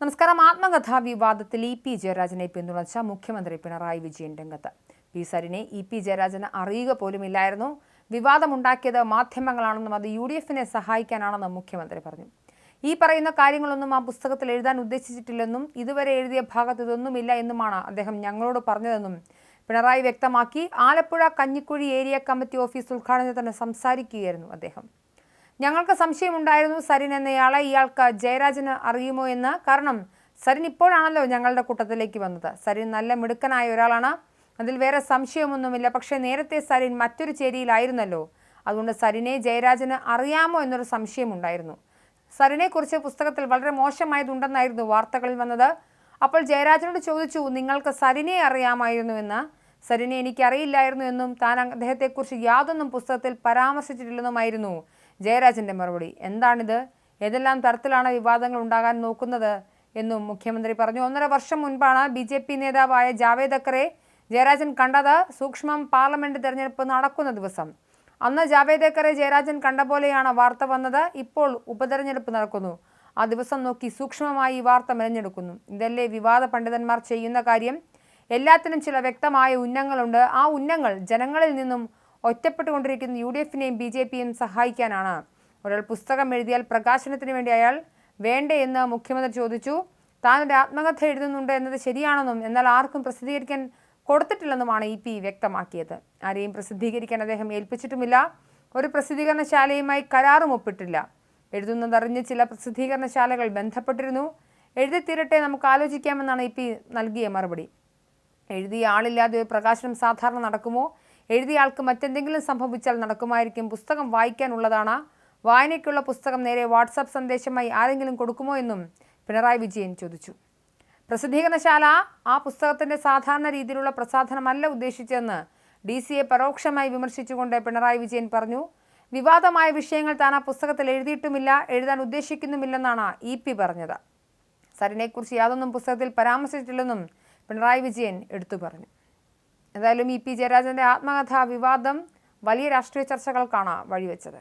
നമസ്കാരം. ആത്മകഥാ വിവാദത്തിൽ E P ജയരാജനെ പിന്തുണച്ച മുഖ്യമന്ത്രി പിണറായി വിജയൻ രംഗത്ത്. പി സരിനെ ഇ പി ജയരാജന് അറിയുക പോലുമില്ലായിരുന്നു. വിവാദമുണ്ടാക്കിയത് മാധ്യമങ്ങളാണെന്നും അത് യു ഡി എഫിനെ സഹായിക്കാനാണെന്നും മുഖ്യമന്ത്രി പറഞ്ഞു. ഈ പറയുന്ന കാര്യങ്ങളൊന്നും ആ പുസ്തകത്തിൽ എഴുതാൻ ഉദ്ദേശിച്ചിട്ടില്ലെന്നും ഇതുവരെ എഴുതിയ ഭാഗത്ത് ഇതൊന്നുമില്ല എന്നുമാണ് അദ്ദേഹം ഞങ്ങളോട് പറഞ്ഞതെന്നും പിണറായി വ്യക്തമാക്കി. Alappuzha Kanjikuzhi area committee office ഉദ്ഘാടനത്തിന് സംസാരിക്കുകയായിരുന്നു അദ്ദേഹം. ഞങ്ങൾക്ക് സംശയമുണ്ടായിരുന്നു സരിൻ എന്നയാളെ. ഇയാൾക്ക് ജയരാജന് അറിയുമോ എന്ന്. കാരണം സരിൻ ഇപ്പോഴാണല്ലോ ഞങ്ങളുടെ കൂട്ടത്തിലേക്ക് വന്നത്. സരിൻ നല്ല മിടുക്കനായ ഒരാളാണ്. അതിൽ വേറെ സംശയമൊന്നുമില്ല. പക്ഷേ നേരത്തെ സരിൻ മറ്റൊരു ചേരിയിലായിരുന്നല്ലോ. അതുകൊണ്ട് സരിനെ ജയരാജന് അറിയാമോ എന്നൊരു സംശയമുണ്ടായിരുന്നു. സരിനെക്കുറിച്ച് പുസ്തകത്തിൽ വളരെ മോശമായതുണ്ടെന്നായിരുന്നു വാർത്തകളിൽ വന്നത്. അപ്പോൾ ജയരാജനോട് ചോദിച്ചു നിങ്ങൾക്ക് സരിനെ അറിയാമായിരുന്നു എന്ന്. സരിനെ എനിക്കറിയില്ലായിരുന്നു എന്നും താൻ അദ്ദേഹത്തെക്കുറിച്ച് യാതൊന്നും പുസ്തകത്തിൽ പരാമർശിച്ചിട്ടില്ലെന്നുമായിരുന്നു. ജയരാജന്റെ മറുപടി. എന്താണിത്? ഏതെല്ലാം തരത്തിലാണ് വിവാദങ്ങൾ ഉണ്ടാകാൻ നോക്കുന്നത് എന്നും മുഖ്യമന്ത്രി പറഞ്ഞു. ഒന്നര വർഷം മുൻപാണ് ബി ജെ പി നേതാവായ ജാവേദ് അക്കറെ ജയരാജൻ കണ്ടത് സൂക്ഷ്മം പാർലമെന്റ് തെരഞ്ഞെടുപ്പ് നടക്കുന്ന ദിവസം. അന്ന് ജാവേദ് അക്കറെ ജയരാജൻ കണ്ട പോലെയാണ് വാർത്ത വന്നത്. ഇപ്പോൾ ഉപതെരഞ്ഞെടുപ്പ് നടക്കുന്നു. ആ ദിവസം നോക്കി സൂക്ഷ്മമായി ഈ വാർത്ത മെനഞ്ഞെടുക്കുന്നു. ഇതല്ലേ വിവാദ പണ്ഡിതന്മാർ ചെയ്യുന്ന കാര്യം? എല്ലാത്തിനും ചില വ്യക്തമായ ഉന്നങ്ങളുണ്ട്. ആ ഉന്നങ്ങൾ ജനങ്ങളിൽ നിന്നും ഒറ്റപ്പെട്ടുകൊണ്ടിരിക്കുന്ന യു ഡി എഫിനെയും ബി ജെ പിയും സഹായിക്കാനാണ്. ഒരാൾ പുസ്തകം എഴുതിയാൽ പ്രകാശനത്തിന് വേണ്ടി അയാൾ വേണ്ടേ എന്ന് മുഖ്യമന്ത്രി ചോദിച്ചു. താൻ ഒരു ആത്മകഥ എഴുതുന്നുണ്ട് എന്നത് ശരിയാണെന്നും എന്നാൽ ആർക്കും പ്രസിദ്ധീകരിക്കാൻ കൊടുത്തിട്ടില്ലെന്നുമാണ് ഇ പി വ്യക്തമാക്കിയത്. ആരെയും പ്രസിദ്ധീകരിക്കാൻ അദ്ദേഹം ഏൽപ്പിച്ചിട്ടുമില്ല. ഒരു പ്രസിദ്ധീകരണശാലയുമായി കരാറും ഒപ്പിട്ടില്ല. എഴുതുന്നതറിഞ്ഞ് ചില പ്രസിദ്ധീകരണശാലകൾ ബന്ധപ്പെട്ടിരുന്നു. എഴുതിത്തീരട്ടെ നമുക്ക് ആലോചിക്കാമെന്നാണ് ഇ പി നൽകിയ മറുപടി. എഴുതിയ ആളില്ലാതെ ഒരു പ്രകാശനം സാധാരണ നടക്കുമോ? എഴുതിയ ആൾക്ക് മറ്റെന്തെങ്കിലും സംഭവിച്ചാൽ നടക്കുമായിരിക്കും. പുസ്തകം വായിക്കാനുള്ളതാണ്. വായനയ്ക്കുള്ള പുസ്തകം നേരെ വാട്സാപ്പ് സന്ദേശമായി ആരെങ്കിലും കൊടുക്കുമോ എന്നും പിണറായി വിജയൻ ചോദിച്ചു. പ്രസിദ്ധീകരണശാല ആ പുസ്തകത്തിന്റെ സാധാരണ രീതിയിലുള്ള പ്രസാധനമല്ല ഉദ്ദേശിച്ചതെന്ന് ഡി സിയെ പരോക്ഷമായി വിമർശിച്ചുകൊണ്ട് പിണറായി വിജയൻ പറഞ്ഞു. വിവാദമായ വിഷയങ്ങൾ താൻ ആ പുസ്തകത്തിൽ എഴുതിയിട്ടുമില്ല എഴുതാൻ ഉദ്ദേശിക്കുന്നുമില്ലെന്നാണ് ഇ പി പറഞ്ഞത്. സരിനെക്കുറിച്ച് യാതൊന്നും പുസ്തകത്തിൽ പരാമർശിച്ചിട്ടില്ലെന്നും പിണറായി വിജയൻ എടുത്തു പറഞ്ഞു. എന്തായാലും ഇ പി ജയരാജന്റെ ആത്മകഥാ വിവാദം വലിയ രാഷ്ട്രീയ ചർച്ചകൾക്കാണ് വഴിവെച്ചത്.